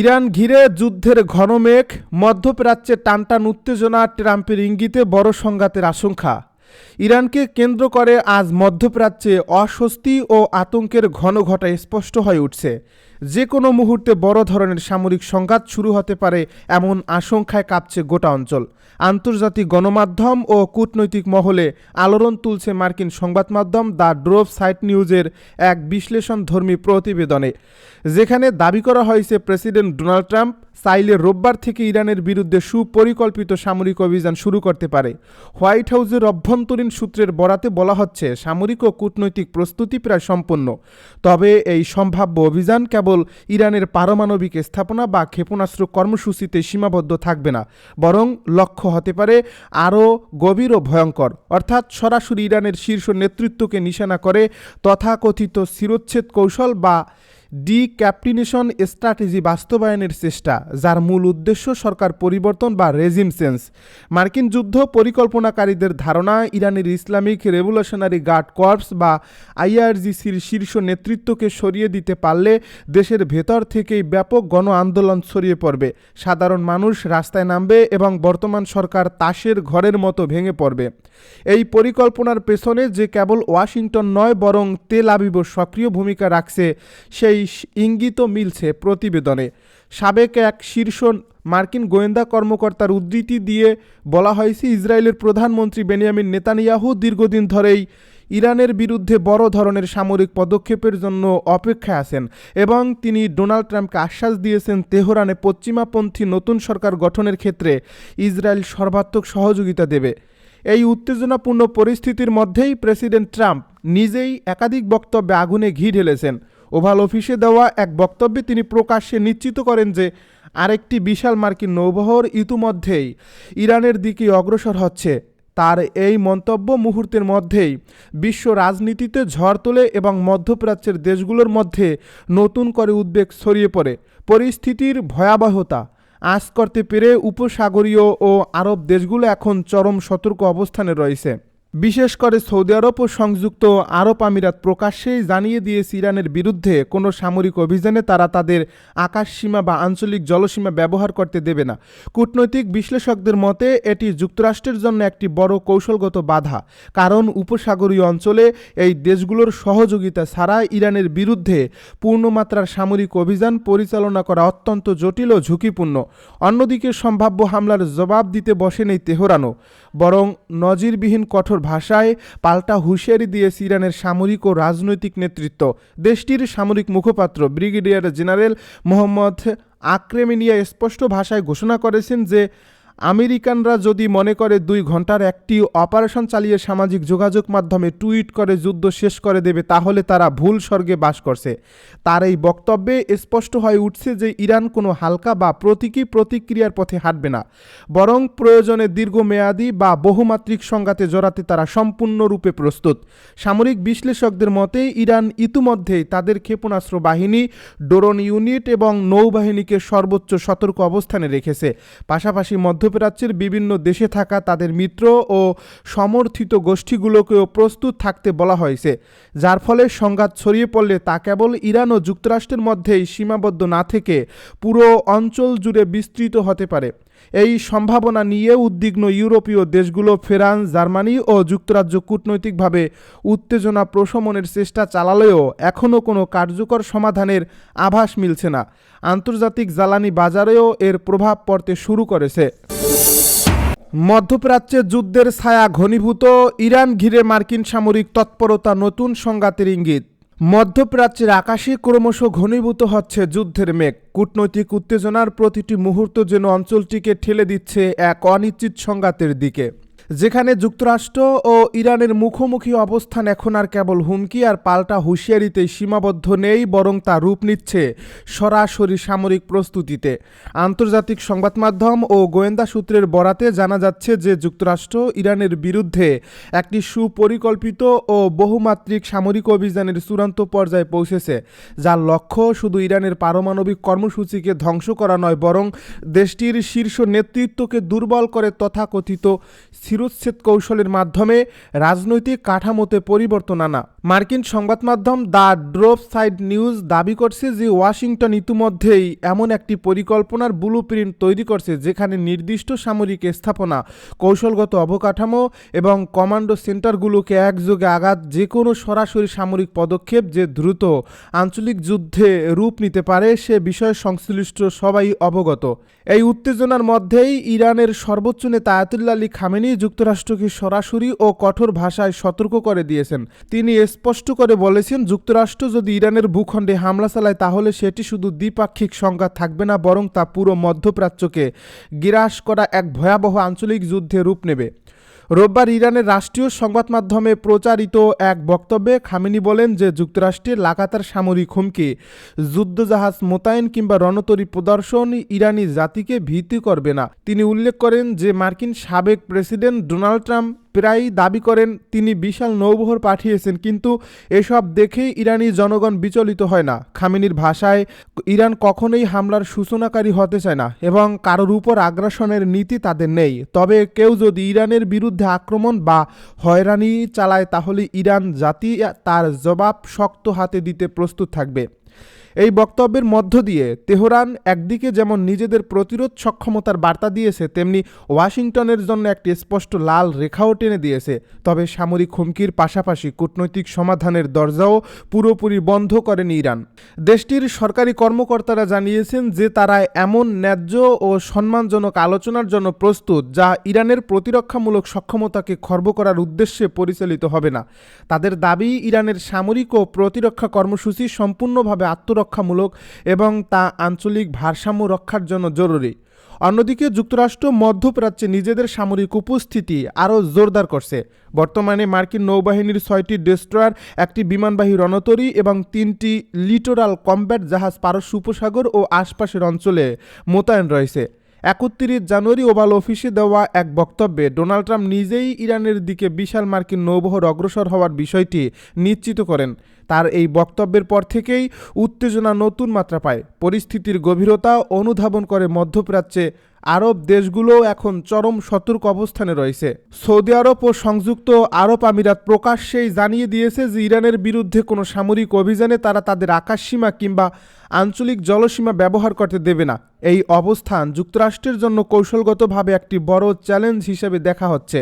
Iran ঘিরে যুদ্ধের ঘনমেঘ, মধ্যপ্রাচ্যে টানটান উত্তেজনা ট্রাম্পের ইঙ্গিতে বড় সংঘাতের আশঙ্কা। ইরানকে কেন্দ্র করে আজ মধ্যপ্রাচ্যে অস্বস্তি ও আতঙ্কের ঘন ঘটা স্পষ্ট হয়ে উঠছে। যে কোনো মুহূর্তে বড় ধরনের সামরিক সংঘাত শুরু হতে পারে এমন আশঙ্কায় কাঁপছে গোটা অঞ্চল। আন্তর্জাতিক গণমাধ্যম ও কূটনৈতিক মহলে আলোড়ন তুলছে মার্কিন সংবাদ মাধ্যম দ্য ড্রোভ সাইট নিউজের এক বিশ্লেষণধর্মী প্রতিবেদনে, যেখানে দাবি করা হয়েছে প্রেসিডেন্ট ডোনাল্ড ট্রাম্প চাইলে রোববার থেকে ইরানের বিরুদ্ধে সুপরিকল্পিত সামরিক অভিযান শুরু করতে পারে। হোয়াইট হাউসের অভ্যন্তরীণ সূত্রের বরাতে বলা হচ্ছে, সামরিক ও কূটনৈতিক প্রস্তুতি প্রায় সম্পন্ন তবে এই সম্ভাব্য অভিযান কেবল ইরানের পারমাণবিক স্থাপনা বা ক্ষেপণাস্ত্র কর্মসূচিতে সীমাবদ্ধ থাকবে না, বরং লক্ষ্য হতে পারে আরও গভীর ও ভয়ঙ্কর। অর্থাৎ সরাসরি ইরানের শীর্ষ নেতৃত্বকে নিশানা করে তথাকথিত শিরোচ্ছেদ কৌশল বা ডিক্যাপ্টিনেশন স্ট্র্যাটেজি বাস্তবায়নের চেষ্টা, যার মূল উদ্দেশ্য সরকার পরিবর্তন বা রেজিম চেঞ্জ মার্কিন যুদ্ধ পরিকল্পনাকারীদের ধারণা, ইরানের ইসলামিক রেভলিউশনারি গার্ড কর্পস বা আইআরজিসির শীর্ষ নেতৃত্বকে সরিয়ে দিতে পারলে দেশের ভেতর থেকেই ব্যাপক গণ আন্দোলন ছড়িয়ে পড়বে। সাধারণ মানুষ রাস্তায় নামবে এবং বর্তমান সরকার তাসের ঘরের মতো ভেঙে পড়বে। এই পরিকল্পনার পেছনে যে কেবল ওয়াশিংটন নয়, বরং তেল আবিব সক্রিয় ভূমিকা রাখছে, সেই ইঙ্গিতও মিলছে প্রতিবেদনে। সাবেক এক শীর্ষ মার্কিন গোয়েন্দা কর্মকর্তার উদ্ধৃতি দিয়ে বলা হয়েছে, ইসরায়েলের প্রধানমন্ত্রী বেনিয়ামিন নেতানিয়াহু দীর্ঘদিন ধরেই ইরানের বিরুদ্ধে বড় ধরনের সামরিক পদক্ষেপের জন্য অপেক্ষায় আছেন এবং তিনি ডোনাল্ড ট্রাম্পকে আশ্বাস দিয়েছেন, তেহরানে পশ্চিমাপন্থী নতুন সরকার গঠনের ক্ষেত্রে ইসরায়েল সর্বাত্মক সহযোগিতা দেবে। এই উত্তেজনাপূর্ণ পরিস্থিতির মধ্যেই প্রেসিডেন্ট ট্রাম্প নিজেই একাধিক বক্তব্যে আগুনে ঘি ঢেলেছেন। ওভাল অফিসে দেওয়া এক বক্তব্যে তিনি প্রকাশ্যে নিশ্চিত করেন যে আরেকটি বিশাল মার্কিন নৌবহর ইতিমধ্যেই ইরানের দিকে অগ্রসর হচ্ছে। তার এই মন্তব্য মুহূর্তের মধ্যেই বিশ্ব রাজনীতিতে ঝড় তোলে এবং মধ্যপ্রাচ্যের দেশগুলোর মধ্যে নতুন করে উদ্বেগ ছড়িয়ে পড়ে। পরিস্থিতির ভয়াবহতা আঁচ করতে পেরে উপসাগরীয় ও আরব দেশগুলো এখন চরম সতর্ক অবস্থানে রয়েছে। বিশেষ করে সৌদি আরব ও সংযুক্ত আরব আমিরাত প্রকাশ্যেই জানিয়ে দিয়েছে ইরানের বিরুদ্ধে কোনো সামরিক অভিযানে তারা তাদের আকাশসীমা বা আঞ্চলিক জলসীমা ব্যবহার করতে দেবে না। কূটনৈতিক বিশ্লেষকদের মতে, এটি যুক্তরাষ্ট্রের জন্য একটি বড় কৌশলগত বাধা, কারণ উপসাগরীয় অঞ্চলে এই দেশগুলোর সহযোগিতা ছাড়া ইরানের বিরুদ্ধে পূর্ণমাত্রার সামরিক অভিযান পরিচালনা করা অত্যন্ত জটিল ও ঝুঁকিপূর্ণ। অন্যদিকে, সম্ভাব্য হামলার জবাব দিতে বসেন এই তেহরানও। বরং নজিরবিহীন কঠোর ভাষায় পাল্টা হুঁশিয়ারি দিয়ে ইরানের সামরিক ও রাজনৈতিক নেতৃত্ব। দেশটির সামরিক মুখপাত্র, ব্রিগেডিয়ার জেনারেল মোহাম্মদ আক্রেমিনিয়া স্পষ্ট ভাষায় ঘোষণা করেছেন যে আমেরিকানরা যদি মনে করে দুই ঘণ্টার একটি অপারেশন চালিয়ে সামাজিক যোগাযোগ মাধ্যমে টুইট করে যুদ্ধ শেষ করে দেবে, তাহলে তারা ভুল স্বর্গে বাস করছে। তার এই বক্তব্যে স্পষ্ট হয়ে উঠছে যে ইরান কোনো হালকা বা প্রতীকী প্রতিক্রিয়ার পথে হাঁটবে না, বরং প্রয়োজনে দীর্ঘমেয়াদী বা বহুমাত্রিক সংঘাতে জড়াতে তারা সম্পূর্ণরূপে প্রস্তুত। সামরিক বিশ্লেষকদের মতে, ইরান ইতিমধ্যেই তাদের ক্ষেপণাস্ত্র বাহিনী, ড্রোন ইউনিট এবং নৌবাহিনীকে সর্বোচ্চ সতর্ক অবস্থানে রেখেছে। পাশাপাশি মধ্যপ্রাচ্যের বিভিন্ন দেশে থাকা তাদের মিত্র ও সমর্থিত গোষ্ঠীগুলোকেও প্রস্তুত থাকতে বলা হয়েছে, যার ফলে সংঘাত ছড়িয়ে পড়লে তা কেবল ইরান ও যুক্তরাষ্ট্রের মধ্যেই সীমাবদ্ধ না থেকে পুরো অঞ্চল জুড়ে বিস্তৃত হতে পারে। এই সম্ভাবনা নিয়ে উদ্বিগ্ন ইউরোপীয় দেশগুলো, ফ্রান্স, জার্মানি ও যুক্তরাজ্য কূটনৈতিকভাবে উত্তেজনা প্রশমনের চেষ্টা চালালেও এখনও কোনো কার্যকর সমাধানের আভাস মিলছে না। আন্তর্জাতিক জ্বালানি বাজারেও এর প্রভাব পড়তে শুরু করেছে। মধ্যপ্রাচ্যে যুদ্ধের ছায়া ঘনীভূত, ইরান ঘিরে মার্কিন সামরিক তৎপরতা নতুন সংঘাতের ইঙ্গিত। মধ্যপ্রাচ্যের আকাশে ক্রমশ ঘনীভূত হচ্ছে যুদ্ধের মেঘ। কূটনৈতিক উত্তেজনার প্রতিটি মুহূর্ত যেন অঞ্চলটিকে ঠেলে দিচ্ছে এক অনিশ্চিত সংঘাতের দিকে। যেখানে যুক্তরাষ্ট্র ও ইরানের মুখোমুখি অবস্থান এখন আর কেবল হুমকি আর পাল্টা হুঁশিয়ারিতে সীমাবদ্ধ নেই, বরং তা রূপ নিচ্ছে সরাসরি সামরিক প্রস্তুতিতে। আন্তর্জাতিক সংবাদ মাধ্যম ও গোয়েন্দা সূত্রের বরাতে জানা যাচ্ছে যে যুক্তরাষ্ট্র ইরানের বিরুদ্ধে একটি সুপরিকল্পিত ও বহুমাত্রিক সামরিক অভিযানের চূড়ান্ত পর্যায়ে পৌঁছেছে, যার লক্ষ্য শুধু ইরানের পারমাণবিক কর্মসূচিকে ধ্বংস করা নয়, বরং দেশটির শীর্ষ নেতৃত্বকে দুর্বল করে তথাকথিত শিরোচ্ছেদ কৌশলের মাধ্যমে রাজনৈতিক কাঠামোতে পরিবর্তন আনা। মার্কিন সংবাদ মাধ্যম দ্য ড্রপ সাইড নিউজ দাবি করছে যে ওয়াশিংটন ইতিমধ্যেই এমন একটি পরিকল্পনার ব্লু প্রিন্ট তৈরি করছে যেখানে নির্দিষ্ট সামরিক স্থাপনা, কৌশলগত অবকাঠামো এবং কমান্ডো সেন্টারগুলোকে একযোগে আঘাত যে কোনো সরাসরি সামরিক পদক্ষেপ যে দ্রুত আঞ্চলিক যুদ্ধে রূপ নিতে পারে সে বিষয়ে সংশ্লিষ্ট সবাই অবগত। এই উত্তেজনার মধ্যেই ইরানের সর্বোচ্চ নেতা আয়াতুল্লাহ আলী খামেনি যুক্তরাষ্ট্রকে সরাসরি ও কঠোর ভাষায় সতর্ক করে দিয়েছেন। তিনি স্পষ্ট করে বলেছেন, যুক্তরাষ্ট্র যদি ইরানের ভূখণ্ডে হামলা চালায়, তাহলে সেটি শুধু দ্বিপাক্ষিক সংঘাত থাকবে না, বরং তা পুরো মধ্যপ্রাচ্যকে গ্রাস করা এক ভয়াবহ আঞ্চলিক যুদ্ধে রূপ নেবে। রোববার ইরানের রাষ্ট্রীয় সংবাদ মাধ্যমে প্রচারিত এক বক্তব্যে খামিনি বলেন যে যুক্তরাষ্ট্রের লাগাতার সামরিক হুমকি, যুদ্ধজাহাজ মোতায়েন কিংবা রণতরী প্রদর্শন ইরানি জাতিকে ভীতি করবে না। তিনি উল্লেখ করেন যে মার্কিন সাবেক প্রেসিডেন্ট ডোনাল্ড ট্রাম্প প্রায়ই দাবি করেন, তিনি বিশাল নৌবহর পাঠিয়েছেন, কিন্তু এসব দেখেই ইরানি জনগণ বিচলিত হয় না। খামেনির ভাষায়, ইরান কখনোই হামলার সূচনাকারী হতে চায় না এবং কারোর উপর আগ্রাসনের নীতি তাদের নেই। তবে কেউ যদি ইরানের বিরুদ্ধে আক্রমণ বা হয়রানি চালায়, তাহলে ইরান জাতি তার জবাব শক্ত হাতে দিতে প্রস্তুত থাকবে। এই বক্তব্যের মধ্য দিয়ে তেহরান একদিকে যেমন নিজেদের প্রতিরোধ সক্ষমতার বার্তা দিয়েছে, তেমনি ওয়াশিংটনের জন্য একটি স্পষ্ট লাল রেখাও টেনে দিয়েছে। তবে সামরিক হুমকির পাশাপাশি কূটনৈতিক সমাধানের দরজাও পুরোপুরি বন্ধ করেনি ইরান। দেশটির সরকারি কর্মকর্তারা জানিয়েছেন যে তারা এমন ন্যায্য ও সম্মানজনক আলোচনার জন্য প্রস্তুত, যা ইরানের প্রতিরক্ষামূলক সক্ষমতাকে খর্ব করার উদ্দেশ্যে পরিচালিত হবে না। তাদের দাবি, ইরানের সামরিক ও প্রতিরক্ষা কর্মসূচি সম্পূর্ণভাবে আত্মরক্ষামূলক এবং তা আঞ্চলিক ভারসাম্য রক্ষার জন্য জরুরি। অন্যদিকে যুক্তরাষ্ট্র মধ্যপ্রাচ্যে নিজেদের সামরিক উপস্থিতি আরও জোরদার করছে। বর্তমানে মার্কিন নৌবাহিনীর ছয়টি ডেস্ট্রয়ার, একটি বিমানবাহী রণতরী এবং তিনটি লিটোরাল কম্ব্যাট জাহাজ পারস্য উপসাগর ও আশপাশের অঞ্চলে মোতায়েন রয়েছে। একত্রিশ জানুয়ারি ওভাল অফিসে দেওয়া এক বক্তব্যে ডোনাল্ড ট্রাম্প নিজেই ইরানের দিকে বিশাল মার্কিন নৌবহর অগ্রসর হওয়ার বিষয়টি নিশ্চিত করেন। তার এই বক্তব্যের পর থেকেই উত্তেজনা নতুন মাত্রা পায়। পরিস্থিতির গভীরতা অনুধাবন করে মধ্যপ্রাচ্যে আরব দেশগুলো এখন চরম সতর্ক অবস্থানে রয়েছে। সৌদি আরব ও সংযুক্ত আরব আমিরাত প্রকাশ্যেই জানিয়ে দিয়েছে যে ইরানের বিরুদ্ধে কোনো সামরিক অভিযানে তারা তাদের আকাশসীমা কিংবা আঞ্চলিক জলসীমা ব্যবহার করতে দেবে না। এই অবস্থান যুক্তরাষ্ট্রের জন্য কৌশলগতভাবে একটি বড় চ্যালেঞ্জ হিসেবে দেখা হচ্ছে।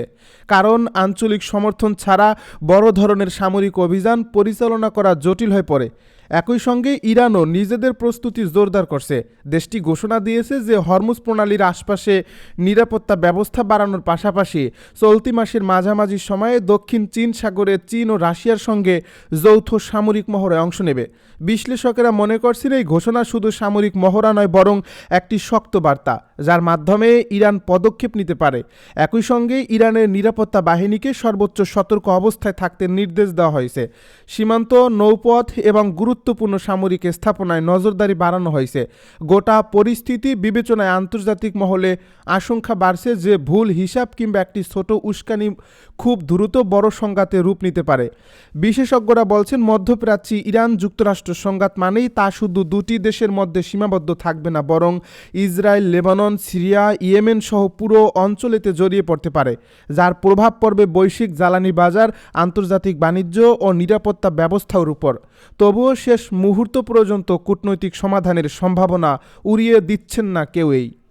কারণ আঞ্চলিক সমর্থন ছাড়া বড় ধরনের সামরিক অভিযান পরিচালনা করা জটিল হয়ে পড়ে। একই সঙ্গে ইরানও নিজেদের প্রস্তুতি জোরদার করছে। দেশটি ঘোষণা দিয়েছে যে হরমুজ প্রণালীর আশপাশে নিরাপত্তা ব্যবস্থা বাড়ানোর পাশাপাশি চলতি মাসের মাঝামাঝি সময়ে দক্ষিণ চীন সাগরে চীন ও রাশিয়ার সঙ্গে যৌথ সামরিক মহড়ায় অংশ নেবে। বিশ্লেষকেরা মনে করছেন এই ঘোষণা শুধু সামরিক মহড়া নয়, বরং একটি শক্ত বার্তা, যার মাধ্যমে ইরান পদক্ষেপ নিতে পারে। একই সঙ্গে ইরানের নিরাপত্তা বাহিনীকে সর্বোচ্চ সতর্ক অবস্থায় থাকতে নির্দেশ দেওয়া হয়েছে। সীমান্ত, নৌপথ এবং গুরুত্বপূর্ণ সামরিক স্থাপনায় নজরদারি বাড়ানো হয়েছে। গোটা পরিস্থিতি বিবেচনায় আন্তর্জাতিক মহলে আশঙ্কা বাড়ছে যে ভুল হিসাব কিংবা একটি ছোট উস্কানি খুব দ্রুত বড় সংঘাতে রূপ নিতে পারে। বিশেষজ্ঞরা বলছেন, মধ্যপ্রাচ্যে ইরান যুক্তরাষ্ট্র সংঘাত মানেই তা শুধু দুটি দেশের মধ্যে সীমাবদ্ধ থাকবে না, বরং ইসরায়েল, লেবানন, সিরিয়া, ইয়েমেন সহ পুরো অঞ্চলেতে জড়িয়ে পড়তে পারে, যার প্রভাব পড়বে বৈশ্বিক জ্বালানি বাজার, আন্তর্জাতিক বাণিজ্য ও নিরাপত্তা ব্যবস্থার উপর। তবুও শেষ মুহূর্ত পর্যন্ত কূটনৈতিক সমাধানের সম্ভাবনা উড়িয়ে দিচ্ছেন না কেউই